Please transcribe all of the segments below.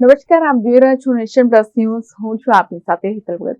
નમસ્કાર, આપ જોઈ રહ્યા છો નેશન પ્લસ ન્યૂઝ. હું છું આપની સાથે હિતલ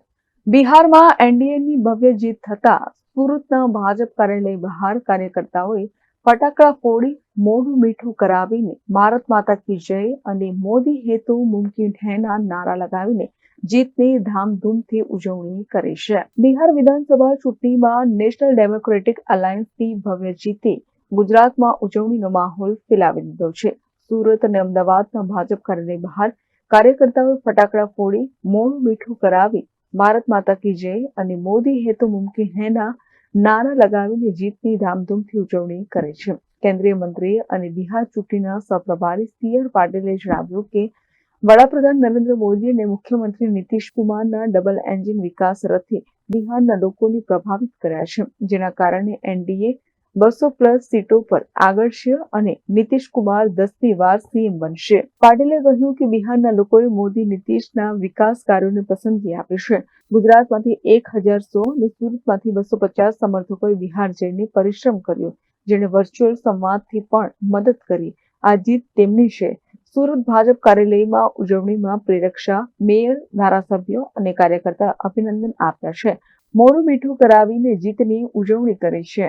બિહારમાં એનડીએની ભવ્ય જીત થતા સુરતના ભાજપ કાર્યાલય બહાર કાર્યકર્તાઓએ ફટાકડા ફોડી મોઢું મીઠું કરાવીને ભારત માતા કી જય અને મોદી હેતુ મુમકિન હૈના નારા લગાવીને જીતની ધામધૂમથી ઉજવણી કરી છે. બિહાર વિધાનસભા ચૂંટણીમાં નેશનલ ડેમોક્રેટિક અલાયન્સની ભવ્ય જીતે ગુજરાતમાં ઉજવણીનો માહોલ ફેલાવી દીધો છે. સુરત અને અમદાવાદના ભાજપ કાર્યાલય બહાર કાર્યકર્તાઓએ ફટાકડા ફોડી મોઢું મીઠું કરાવી, ભારત માતા કી જય અને મોદી હે તો મુમકિન હૈના નારા લગાવીને જીતની ધામધૂમથી ઉજવણી કરે છે. કેન્દ્રીય મંત્રી અને બિહાર ચૂંટણીના સહપ્રભારી સી આર પાટીલે જણાવ્યું કે, વડાપ્રધાન નરેન્દ્ર મોદી અને મુખ્યમંત્રી નીતિશ કુમારના ડબલ એન્જિન વિકાસ રથે બિહારના લોકોને પ્રભાવિત કર્યા છે, જેના કારણે એનડીએ બસો પ્લસ સીટો પર આગળ છે અને નીતિશ કુમાર દસમી વાર સીએમ બનશે. પાટીલે કહ્યું કે બિહારના લોકોએ મોદી નીતિશના વિકાસ કાર્યોને પસંદગી આપી છે. ગુજરાતમાંથી એક હજાર સો અને સુરતમાંથી બસો પચાસ સમર્થકોએ બિહાર જઈને પરિશ્રમ કર્યો, જેણે વર્ચ્યુઅલ સંવાદથી પણ મદદ કરી. આ જીત તેમની છે. સુરત ભાજપ કાર્યાલયમાં ઉજવણીમાં પ્રેરક્ષા મેયર, ધારાસભ્યો અને કાર્યકર્તા અભિનંદન આપ્યા છે. મોડું મીઠું કરાવીને જીતની ઉજવણી કરી છે.